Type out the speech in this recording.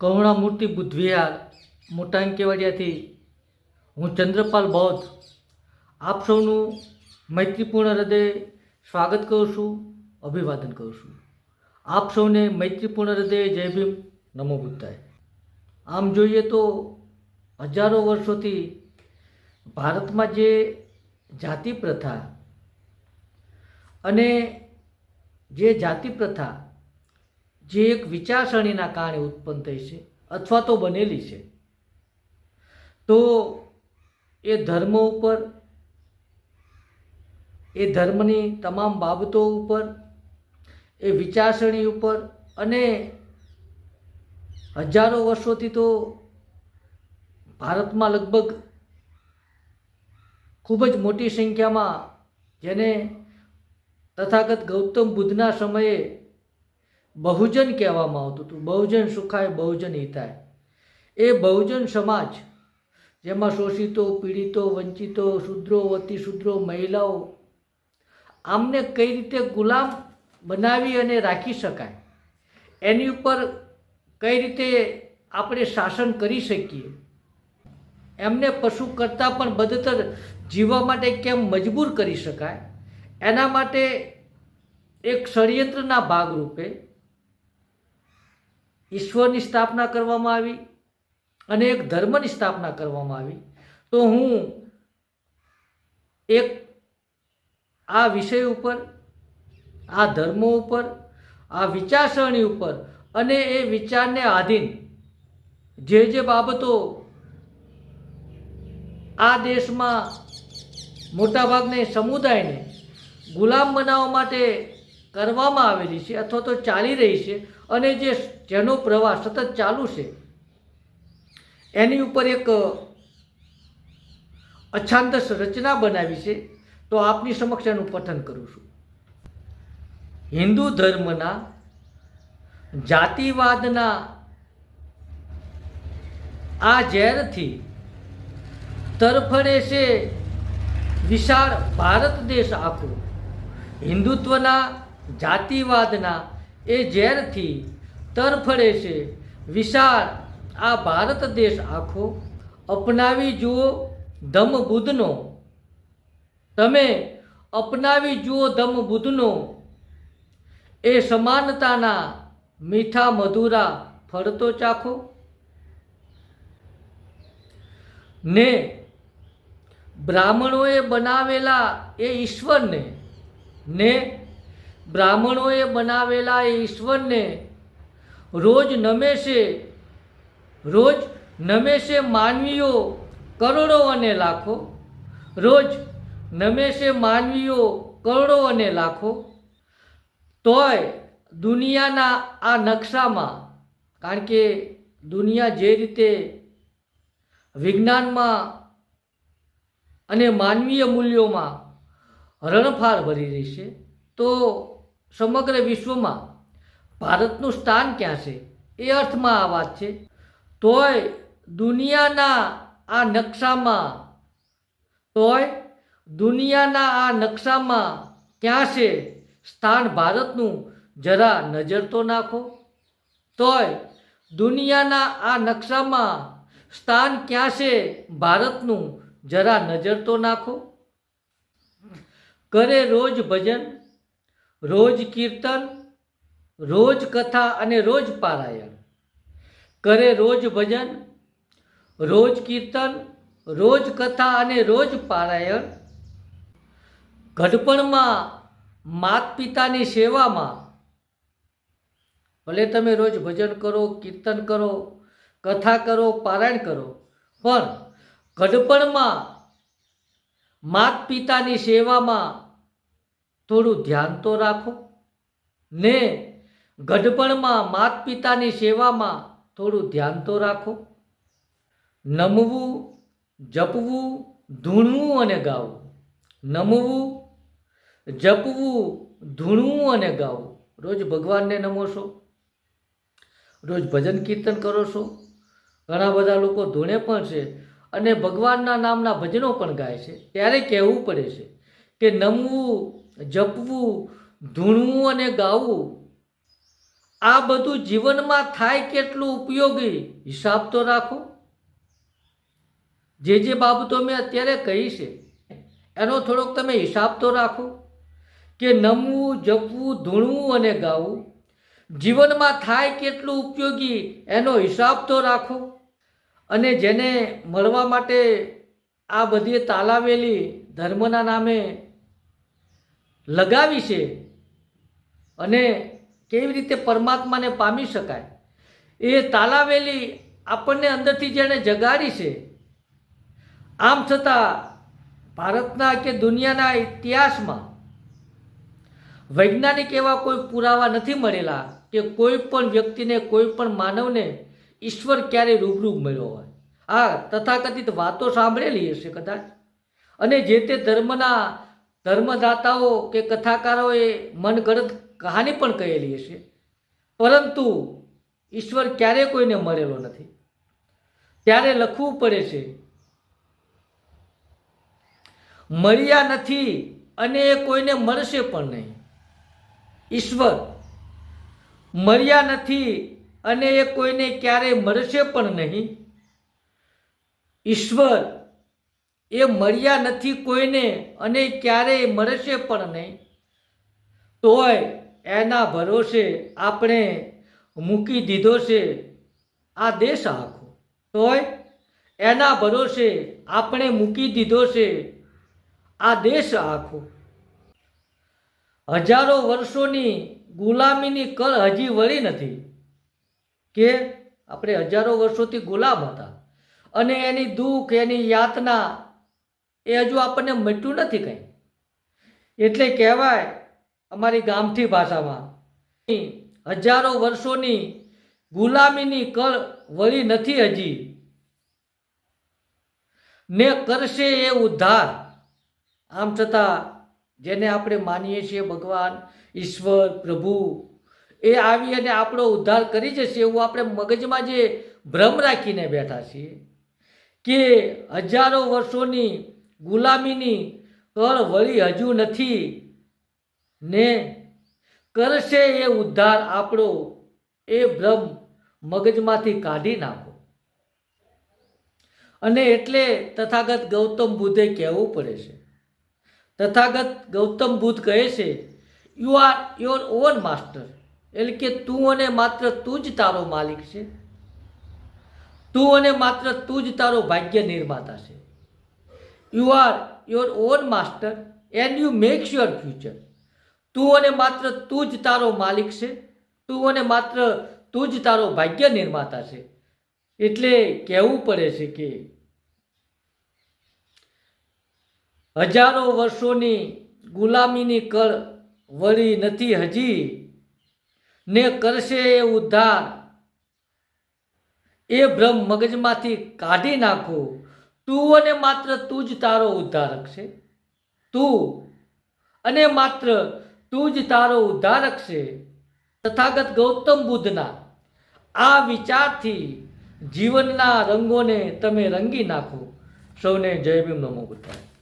કરુણામૂર્તિ બુદ્ધવિહાર મોટાંગ કેવાડિયાથી, હું ચંદ્રપાલ બૌદ્ધ. આપ સૌનું મૈત્રીપૂર્ણ હૃદય સ્વાગત કરું છું, અભિવાદન કરું છું. આપ સૌને મૈત્રીપૂર્ણ હૃદય, જય ભીમ. નમો બુદ્ધાય. આમ જોઈએ તો હજારો વર્ષોથી ભારતમાં જે જાતિ પ્રથા અને જે જાતિ પ્રથા જે એક વિચારસરણીના કારણે ઉત્પન્ન થઈ છે અથવા તો બનેલી છે. તો એ ધર્મ ઉપર, એ ધર્મની તમામ બાબતો ઉપર, એ વિચારસરણી ઉપર અને હજારો વર્ષોથી તો ભારતમાં લગભગ ખૂબ જ મોટી સંખ્યામાં જેને તથાગત ગૌતમ બુદ્ધના સમયે બહુજન કહેવામાં આવતું હતું. બહુજન સુખાય, બહુજન હિતાય. એ બહુજન સમાજ, જેમાં શોષિતો, પીડિતો, વંચિતો, શૂદ્રો અતિ મહિલાઓ, આમને કઈ રીતે ગુલામ બનાવી અને રાખી શકાય? એની ઉપર કઈ રીતે આપણે શાસન કરી શકીએ? એમને પશુ કરતાં પણ બદતર જીવવા માટે કેમ મજબૂર કરી શકાય? એના માટે એક ષડયંત્રના ભાગરૂપે ઈશ્વરની સ્થાપના કરવામાં આવી અને એક ધર્મની સ્થાપના કરવામાં આવી. તો હું એક આ વિષય ઉપર, આ ધર્મો ઉપર, આ વિચારસરણી ઉપર અને એ વિચારને આધીન જે જે બાબતો આ દેશમાં મોટાભાગને સમુદાયને ગુલામ બનાવવા માટે કરવામાં આવેલી છે અથવા તો ચાલી રહી છે અને જે જેનો પ્રવાહ સતત ચાલુ છે, એની ઉપર એક અછાંદસ રચના બનાવી છે, તો આપની સમક્ષ એનું પઠન કરું છું. હિન્દુ ધર્મના જાતિવાદના આ ઝેરથી તરફડે છે વિશાળ ભારત દેશ આખો. હિન્દુત્વના જાતિવાદના એ ઝેરથી તરફડે છે. વિશાળ, આ ભારત દેશ આખો અપનાવી જુઓ ધમ બુદ્ધનો તમે અપનાવી જુઓ ધમ બુદ્ધનો એ સમાનતાના મીઠા મધુરા ફળતો ચાખો. ને બ્રાહ્મણોએ બનાવેલા એ ઈશ્વરને, ને બ્રાહ્મણોએ બનાવેલા એ ઈશ્વરને રોજ નમે છે રોજ નમે છે માનવીઓ કરોડો અને લાખો, રોજ નમે છે માનવીઓ કરોડો અને લાખો. તોય દુનિયાના આ નકશામાં, કારણ કે દુનિયા જે રીતે વિજ્ઞાનમાં અને માનવીય મૂલ્યોમાં રણફાળ ભરી રહી છે, તો સમગ્ર વિશ્વમાં ભારતનું સ્થાન ક્યાં છે? એ અર્થમાં આ વાત છે. તોય દુનિયાના આ નકશામાં, તોય દુનિયાના આ નકશામાં ક્યાં છે? સ્થાન ભારતનું જરા નજર તો નાખો. તોય દુનિયાના આ નકશામાં સ્થાન ક્યાં છે? ભારતનું જરા નજર તો નાખો. કરે રોજ ભજન રોજ કીર્તન, રોજ કથા અને રોજ પારાયણ. કરે રોજ ભજન, રોજ કીર્તન, રોજ કથા અને રોજ પારાયણ. ઘડપણમાં માત પિતાની સેવામાં ભલે તમે રોજ ભજન કરો, કીર્તન કરો, કથા કરો, પારાયણ કરો, પણ ઘડપણમાં માત પિતાની સેવામાં થોડું ધ્યાન તો રાખો. ને ગઢપણમાં માત પિતાની સેવામાં થોડું ધ્યાન તો રાખો. નમવું, જપવું, ધૂણવું અને ગાવું. નમવું, જપવું, ધૂણવું અને ગાવું. રોજ ભગવાનને નમો છો. રોજ ભજન કીર્તન કરો છો. ઘણા બધા લોકો ધૂણે પણ છે અને ભગવાનના નામના ભજનો પણ ગાય છે. ત્યારે કહેવું પડે છે કે નમવું જપવું, ધૂણવું અને ગાવું, આ બધું જીવનમાં થાય કેટલું ઉપયોગી? હિસાબ તો રાખો. જે જે બાબતો મેં અત્યારે કહી છે, એનો થોડોક તમે હિસાબ તો રાખો કે નમવું, જપવું, ધૂણવું અને ગાવું જીવનમાં થાય કેટલું ઉપયોગી એનો હિસાબ તો રાખો. અને જેને મળવા માટે આ બધી તાલાવેલી ધર્મના નામે લગાવી છે અને કેવી રીતે પરમાત્માને પામી શકાય, એ તાલાવેલી આપણને અંદરથી જેણે જગાડી છે, આમ છતાં ભારતના કે દુનિયાના ઇતિહાસમાં વૈજ્ઞાનિક એવા કોઈ પુરાવા નથી મળેલા કે કોઈ પણ વ્યક્તિને, કોઈ પણ માનવને ઈશ્વર ક્યારે રૂબરૂ મળ્યો હોય. આ તથાકથિત વાતો સાંભળેલી હશે કદાચ. અને જે તે ધર્મના ધર્મદાતાઓ કે કથાકારોએ મનગઢત કહાની પણ કહેલી હશે. પરંતુ ઈશ્વર ક્યારે કોઈને મળેલો નથી. ત્યારે લખવું પડે છે, મળ્યા નથી અને એ કોઈને મળશે પણ નહીં. ઈશ્વર, મળ્યા નથી અને એ કોઈને ક્યારેય મળશે પણ નહીં. ઈશ્વર એ મળ્યા નથી કોઈને અને ક્યારેય મળશે પણ નહીં. તોય એના ભરોસે આપણે મૂકી દીધો છે આ દેશ આખો. તોય એના ભરોસે આપણે મૂકી દીધો છે આ દેશ આખો. હજારો વર્ષોની ગુલામીની કળ હજી વળી નથી કે આપણે હજારો વર્ષોથી ગુલામ હતા. અને એની દુઃખ, એની યાતના એ હજુ આપણને મટ્યું નથી કંઈ. એટલે કહેવાય, અમારી ગામઠી ભાષામાં હજારો વર્ષોની ગુલામીની કળ વળી નથી હજી. ને કરશે એ ઉદ્ધાર. આમ છતાં, જેને આપણે માનીએ છીએ ભગવાન, ઈશ્વર, પ્રભુ, એ આવી અને આપણો ઉદ્ધાર કરી જશે એવું આપણે મગજમાં જે ભ્રમ રાખીને બેઠા છીએ કે હજારો વર્ષોની ગુલામીની કળ વળી હજુ નથી. ને કરશે એ ઉદ્ધાર આપણો, એ ભ્રમ મગજમાંથી કાઢી નાખો. અને એટલે તથાગત ગૌતમ બુદ્ધે કહેવું પડે છે. તથાગત ગૌતમ બુદ્ધ કહે છે you are your own master એટલે કે તું અને માત્ર તું જ તારો માલિક છે. તું અને માત્ર તું જ તારો ભાગ્ય નિર્માતા છે. You are your own master and you makes your future તું અને માત્ર તું જ તારો માલિક છે. તું અને માત્ર તું જ તારો ભાગ્ય નિર્માતા છે. એટલે કહેવું પડે છે કે હજારો વર્ષોની ગુલામીની કળ વળી નથી હજી. ને કરશે એ ઉદ્ધાર. એ ભ્રમ મગજમાંથી કાઢી નાખો. તું અને માત્ર તું જ તારો ઉદ્ધારક છે. તું અને માત્ર તું જ તારો ઉદ્ધારક છે. તથાગત ગૌતમ બુદ્ધના આ વિચારથી જીવનના રંગોને તમે રંગી નાખો. સૌને જય ભીમ નમો બુદ્ધાય.